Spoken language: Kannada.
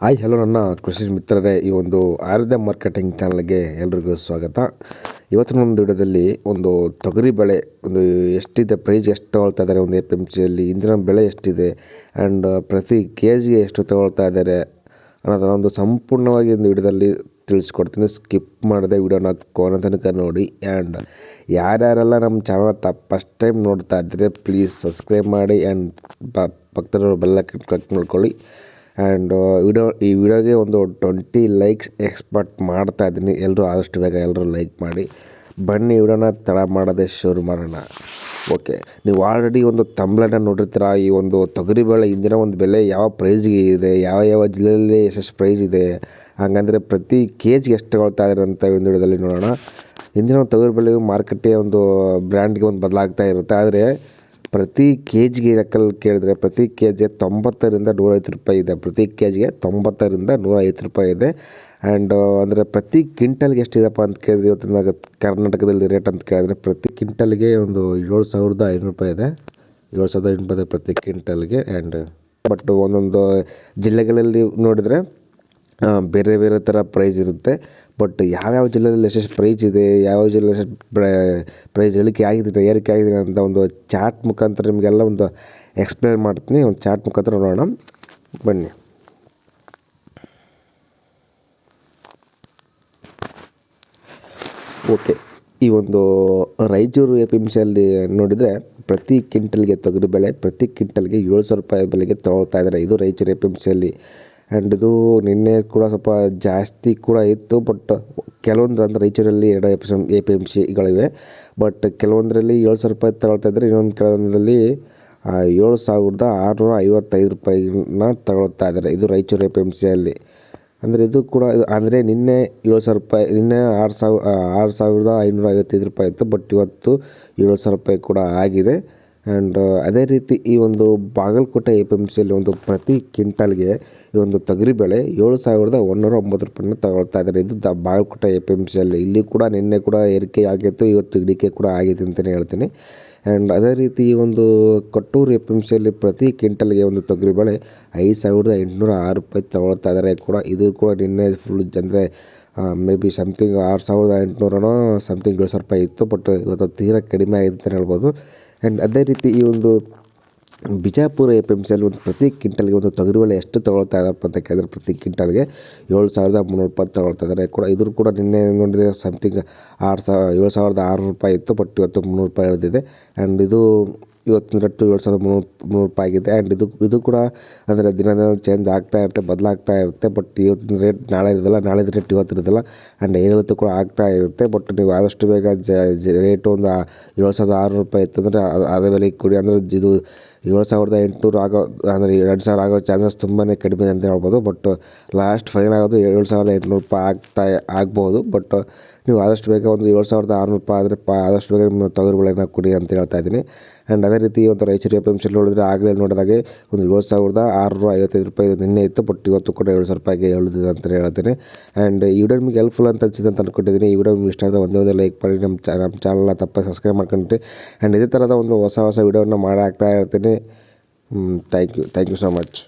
ಹಾಯ್ ಹಲೋ ನನ್ನ ಕೃಷಿ ಮಿತ್ರರೇ, ಈ ಒಂದು ಆಯುರ್ವೇದ ಮಾರ್ಕೆಟಿಂಗ್ ಚಾನಲ್ಗೆ ಎಲ್ರಿಗೂ ಸ್ವಾಗತ. ಇವತ್ತಿನ ಒಂದು ವಿಡಿಯೋದಲ್ಲಿ ಒಂದು ತೊಗರಿ ಬೆಳೆ, ಒಂದು ಎಷ್ಟಿದೆ ಪ್ರೈಸ್ ಎಷ್ಟು ತೊಗೊಳ್ತಾ ಇದ್ದಾರೆ ಒಂದು ಎ ಪಿ ಎಂ ಸಿಯಲ್ಲಿ ಇಂದಿನ ಬೆಳೆ ಎಷ್ಟಿದೆ ಆ್ಯಂಡ್ ಪ್ರತಿ ಕೆ ಜಿಗೆ ಎಷ್ಟು ತೊಗೊಳ್ತಾ ಇದ್ದಾರೆ ಅನ್ನೋದನ್ನ ಒಂದು ಸಂಪೂರ್ಣವಾಗಿ ಒಂದು ವಿಡಿಯೋದಲ್ಲಿ ತಿಳಿಸ್ಕೊಡ್ತೀನಿ. ಸ್ಕಿಪ್ ಮಾಡದೆ ವಿಡಿಯೋನ ಕೊನೆ ತನಕ ನೋಡಿ ಆ್ಯಂಡ್ ಯಾರ್ಯಾರೆಲ್ಲ ನಮ್ಮ ಚಾನಲ್ ತ ಫಸ್ಟ್ ಟೈಮ್ ನೋಡ್ತಾ ಇದ್ದರೆ ಪ್ಲೀಸ್ ಸಬ್ಸ್ಕ್ರೈಬ್ ಮಾಡಿ ಆ್ಯಂಡ್ ಪಕ್ಕದಲ್ಲಿರೋ ಬೆಲ್ಲ ಕ್ಲಿಕ್ ಮಾಡ್ಕೊಳ್ಳಿ. ಆ್ಯಂಡ್ ವಿಡಿಯೋ ಈ ವಿಡಿಯೋಗೆ ಒಂದು ಟ್ವೆಂಟಿ ಲೈಕ್ಸ್ ಎಕ್ಸ್ಪೆಕ್ಟ್ ಮಾಡ್ತಾ ಇದ್ದೀನಿ. ಎಲ್ಲರೂ ಆದಷ್ಟು ಬೇಗ ಎಲ್ಲರೂ ಲೈಕ್ ಮಾಡಿ. ಬನ್ನಿ ವಿಡಿಯೋನ ತಡ ಮಾಡೋದೇ ಶುರು ಮಾಡೋಣ. ಓಕೆ ನೀವು ಆಲ್ರೆಡಿ ಒಂದು ತಂಬ್ಲನ್ನ ನೋಡಿರ್ತೀರ? ಈ ಒಂದು ತೊಗರಿಬೇಳೆ ಇಂದಿನ ಒಂದು ಬೆಲೆ ಯಾವ ಪ್ರೈಸ್ಗೆ ಇದೆ? ಯಾವ ಯಾವ ಜಿಲ್ಲೆಯಲ್ಲಿ ಎಷ್ಟೆಷ್ಟು ಪ್ರೈಸ್ ಇದೆ? ಹಾಗಂದರೆ ಪ್ರತಿ ಕೆ ಜಿಗೆ ಎಷ್ಟು ತಗೊಳ್ತಾ ಅಂತ ಒಂದು ವಿಡಿಯೋದಲ್ಲಿ ನೋಡೋಣ. ಇಂದಿನ ಒಂದು ತೊಗರಿಬೇಳೆ ಮಾರ್ಕೆಟೇ ಒಂದು ಬ್ರ್ಯಾಂಡ್ಗೆ ಒಂದು ಬದಲಾಗ್ತಾ ಇರುತ್ತೆ. ಆದರೆ ಪ್ರತಿ ಕೆ ಜಿಗೆ ಲೆಕ್ಕಲ್ಲಿ ಕೇಳಿದ್ರೆ ಪ್ರತಿ ಕೆ ಜಿಗೆ ತೊಂಬತ್ತರಿಂದ ನೂರೈವತ್ತು ರೂಪಾಯಿ ಇದೆ. ಪ್ರತಿ ಕೆ ಜಿಗೆ ತೊಂಬತ್ತರಿಂದ ನೂರೈವತ್ತು ರೂಪಾಯಿ ಇದೆ. ಆ್ಯಂಡ್ ಅಂದರೆ ಪ್ರತಿ ಕ್ವಿಂಟಲ್ಗೆ ಎಷ್ಟಿದೆಪ್ಪ ಅಂತ ಕೇಳಿದ್ರೆ ಇವತ್ತಿನ ಕರ್ನಾಟಕದಲ್ಲಿ ರೇಟ್ ಅಂತ ಕೇಳಿದ್ರೆ ಪ್ರತಿ ಕ್ವಿಂಟಲ್ಗೆ ಒಂದು ಏಳು ಸಾವಿರದ ಐನೂರು ರೂಪಾಯಿ ಇದೆ. ಏಳು ಸಾವಿರದ ಐನೂರು ರೂಪಾಯಿ ಇದೆ ಪ್ರತಿ ಕ್ವಿಂಟಲ್ಗೆ. ಆ್ಯಂಡ್ ಬಟ್ ಒಂದೊಂದು ಜಿಲ್ಲೆಗಳಲ್ಲಿ ನೋಡಿದರೆ ಬೇರೆ ಬೇರೆ ಥರ ಪ್ರೈಸ್ ಇರುತ್ತೆ. ಬಟ್ ಯಾವ್ಯಾವ ಜಿಲ್ಲೆಯಲ್ಲಿ ಎಷ್ಟೆಷ್ಟು ಪ್ರೈಸ್ ಇದೆ ಯಾವ ಜಿಲ್ಲೆಯಲ್ಲಿ ಎಷ್ಟೆಷ್ಟು ಪ್ರೈಸ್ ಇಳಿಕೆ ಆಗಿದೆ ಏರಿಕೆ ಆಗಿದೆ ಅಂತ ಒಂದು ಚಾಟ್ ಮುಖಾಂತರ ನಿಮಗೆಲ್ಲ ಒಂದು ಎಕ್ಸ್ಪ್ಲೇನ್ ಮಾಡ್ತೀನಿ. ಒಂದು ಚಾಟ್ ಮುಖಾಂತರ ನೋಡೋಣ. ಬನ್ನಿ. ಓಕೆ ಈ ಒಂದು ರಾಯಚೂರು ಎ ಪಿ ಎಂ ಸಿಯಲ್ಲಿ ನೋಡಿದರೆ ಪ್ರತಿ ಕ್ವಿಂಟಲ್ಗೆ ತೊಗರಿ ಬೆಳೆ ಪ್ರತಿ ಕ್ವಿಂಟಲ್ಗೆ ಏಳು ಸಾವಿರ ರೂಪಾಯಿ ಬೆಲೆಗೆ ತೊಗೊಳ್ತಾ ಇದ್ದಾರೆ ಇದು ರಾಯಚೂರು ಎ ಪಿ ಆ್ಯಂಡ್ ಇದು ನಿನ್ನೆ ಕೂಡ ಸ್ವಲ್ಪ ಜಾಸ್ತಿ ಕೂಡ ಇತ್ತು ಬಟ್ ಕೆಲವೊಂದು ಅಂದರೆ ರಾಯಚೂರಲ್ಲಿ ಎರಡು A P M A P M ಸಿಗಳಿವೆ but ಕೆಲವೊಂದರಲ್ಲಿ ಏಳು ಸಾವಿರ ರೂಪಾಯಿ ತಗೊಳ್ತಾ ಇದ್ದರೆ ಇನ್ನೊಂದು ಕೆಲವೊಂದರಲ್ಲಿ ಏಳು ಸಾವಿರದ ಆರುನೂರ ಐವತ್ತೈದು ರೂಪಾಯಿನ ತಗೊಳ್ತಾ ಇದ್ದಾರೆ ಇದು ರಾಯಚೂರು ಎ ಪಿ ಎಂ ಸಿಯಲ್ಲಿ ಅಂದರೆ ಇದು ಕೂಡ, ಅಂದರೆ ನಿನ್ನೆ ಏಳು ಸಾವಿರ ರೂಪಾಯಿ, ನಿನ್ನೆ ಆರು ಸಾವಿರ ಆರು ಸಾವಿರದ ಐನೂರ ಐವತ್ತೈದು ರೂಪಾಯಿ ಇತ್ತು ಬಟ್ ಇವತ್ತು ಏಳು ಸಾವಿರ ರೂಪಾಯಿ ಕೂಡ ಆಗಿದೆ. ಆ್ಯಂಡ್ ಅದೇ ರೀತಿ ಈ ಒಂದು ಬಾಗಲಕೋಟೆ ಎ ಪಿ ಎಂ ಸಿಯಲ್ಲಿ ಒಂದು ಪ್ರತಿ ಕ್ವಿಂಟಲ್ಗೆ ಈ ಒಂದು ತೊಗರಿಬೇಳೆ ಏಳು ಸಾವಿರದ ಒಂದೂರ ಒಂಬತ್ತು ರೂಪಾಯಿನ ತಗೊಳ್ತಾ ಇದ್ದಾರೆ. ಇದು the Bagalkot A P M ಸಿಯಲ್ಲಿ ಇಲ್ಲಿ ಕೂಡ ನಿನ್ನೆ ಕೂಡ ಏರಿಕೆ ಆಗಿತ್ತು, ಇವತ್ತು ಇಳಿಕೆ ಕೂಡ ಆಗಿದೆ ಅಂತಲೇ ಹೇಳ್ತೀನಿ. ಆ್ಯಂಡ್ ಅದೇ ರೀತಿ ಈ ಒಂದು ಕೊಟ್ಟೂರು ಎ ಪಿ ಎಂ ಸಿಯಲ್ಲಿ ಪ್ರತಿ ಕ್ವಿಂಟಲ್ಗೆ ಒಂದು ತೊಗರಿ ಬೇಳೆ ಐದು ಸಾವಿರದ ಎಂಟುನೂರ ಆರು ರೂಪಾಯಿ ತಗೊಳ್ತಾ ಇದ್ದಾರೆ ಕೂಡ. ಇದು ಕೂಡ ನಿನ್ನೆ ಫುಲ್ ಅಂದರೆ ಮೇ ಬಿ ಸಮಥಿಂಗ್ ಆರು ಸಾವಿರದ ಎಂಟುನೂರನೋ ಸಮಥಿಂಗ್ ಏಳು ಸಾವಿರ ರೂಪಾಯಿ ಇತ್ತು ಬಟ್ ಇವತ್ತು ತೀರಾ ಕಡಿಮೆ ಆಗಿದೆ ಅಂತಲೇ ಹೇಳ್ಬೋದು. ಆ್ಯಂಡ್ ಅದೇ ರೀತಿ ಈ ಒಂದು ಬಿಜಾಪುರ ಎ ಪಿ ಎಂ ಸಿಯಲ್ಲಿ ಒಂದು ಪ್ರತಿ ಕ್ವಿಂಟಲ್ಗೆ ಒಂದು ತೊಗರಿಬೇಳೆ ಎಷ್ಟು ತೊಗೊಳ್ತಾ ಇದ್ದಾರಪ್ಪ ಅಂತ ಕೇಳಿದ್ರೆ ಪ್ರತಿ ಕ್ವಿಂಟಲ್ಗೆ ಏಳು ಸಾವಿರದ ಮುನ್ನೂರು ರೂಪಾಯಿ ತೊಗೊಳ್ತಾ ಇದ್ದಾರೆ ಕೂಡ ಇದ್ರ ಕೂಡ ನಿನ್ನೆ ನೋಡಿದರೆ ಸಮಥಿಂಗ್ ಆರು ಸಾವಿರ ಏಳು ಸಾವಿರದ ಆರುನೂರು ರೂಪಾಯಿ ಇತ್ತು ಬಟ್ ಇವತ್ತು ಮುನ್ನೂರು ರೂಪಾಯಿ ಇಳಿದಿದೆ ಆ್ಯಂಡ್ ಇದು ಇವತ್ತಿನ ರೇಟು ಏಳು ಸಾವಿರದ ಮುನ್ನೂರು ಮುನ್ನೂರು ರೂಪಾಯಿ ಆಗಿದೆ. ಆ್ಯಂಡ್ ಇದು ಇದು ಕೂಡ ಅಂದರೆ ದಿನ ದಿನ ಚೇಂಜ್ ಆಗ್ತಾ ಇರುತ್ತೆ, ಬದಲಾಗ್ತಾ ಇರುತ್ತೆ. ಬಟ್ ಇವತ್ತಿನ ರೇಟ್ ನಾಳೆ ಇರೋದಿಲ್ಲ, ನಾಳಿದ್ದು ರೇಟ್ ಇವತ್ತು ಇರೋದಿಲ್ಲ. ಆ್ಯಂಡ್ ಏರಿಳಿತ ಕೂಡ ಆಗ್ತಾ ಇರುತ್ತೆ. ಬಟ್ ನೀವು ಆದಷ್ಟು ಬೇಗ ಜ ರೇಟು ಒಂದು ಏಳು ಸಾವಿರದ ಆರುನೂರು ರೂಪಾಯಿ ಇತ್ತಂದರೆ ಅದೇ ಬೆಲೆಗೆ ಕೊಡಿ. ಅಂದರೆ ಇದು ಏಳು ಸಾವಿರದ ಎಂಟುನೂರು ಆಗೋ, ಅಂದರೆ ಎರಡು ಸಾವಿರ ಆಗೋ ಚಾನ್ಸಸ್ ತುಂಬಾ ಕಡಿಮೆ ಅಂತ ಹೇಳ್ಬೋದು. ಬಟ್ ಲಾಸ್ಟ್ ಫೈನಲ್ ಆಗೋದು ಏಳು ಸಾವಿರದ ಎಂಟುನೂರು ರೂಪಾಯಿ ಆಗ್ತಾ, ಆಗ್ಬೋದು. ಬಟ್ ನೀವು ಆದಷ್ಟು ಬೇಗ ಒಂದು ಏಳು ಸಾವಿರದ ಆರುನೂರು ರೂಪಾಯಿ ಆದರೆ ಪ ಆದಷ್ಟು ಬೇಗ ನಿಮ್ಮ ಕೊಡಿ ಅಂತ ಹೇಳ್ತಾ ಇದ್ದೀನಿ. ಆ್ಯಂಡ್ ಅದೇ ರೀತಿ ಒಂದು ರಾಯಚೂರು ಎಫ್ ಎಂ ನೋಡಿದ್ರೆ ಆಗಲೇ ನೋಡಿದಾಗೆ ಒಂದು ಏಳು ಸಾವಿರದ ಆರುನೂರ ಐವತ್ತೈದು ರೂಪಾಯಿ ನಿನ್ನೆ ಇತ್ತು ಬಟ್ ಇವತ್ತು ಕೂಡ ಏಳು ಸಾವಿರ ರೂಪಾಯಿಗೆ ಇಳಿದಿದೆ ಅಂತ ಹೇಳ್ತೀನಿ. ಆ್ಯಂಡ್ ಈ ವಿಡಿಯೋ ನಿಮಗೆ ಹೆಲ್ಪ್ಫುಲ್ ಅಂತ ಅನಿಸಿದೆ ಅಂತ ಅನ್ಕೊಂಡಿದ್ದೀನಿ. ಈ ವಿಡಿಯೋ ನಿಮ್ಗೆ ಇಷ್ಟ ಆದರೆ ಒಂದೇ ಒಂದೇ ಲೈಕ್ ಮಾಡಿ, ನಮ್ಮ ಚಾ ನಮ್ಮ ಚಾನಲ್ನ ತಪ್ಪ ಸಬ್ಸ್ಕ್ರೈಬ್ ಮಾಡ್ಕೊಂಡ್ರಿ. ಆ್ಯಂಡ್ ಇದೇ ಥರದ ಒಂದು ಹೊಸ ಹೊಸ ವಿಡಿಯೋನ ಮಾಡಾಕ್ತಾ ಇರ್ತೀನಿ. Thank you thank you so much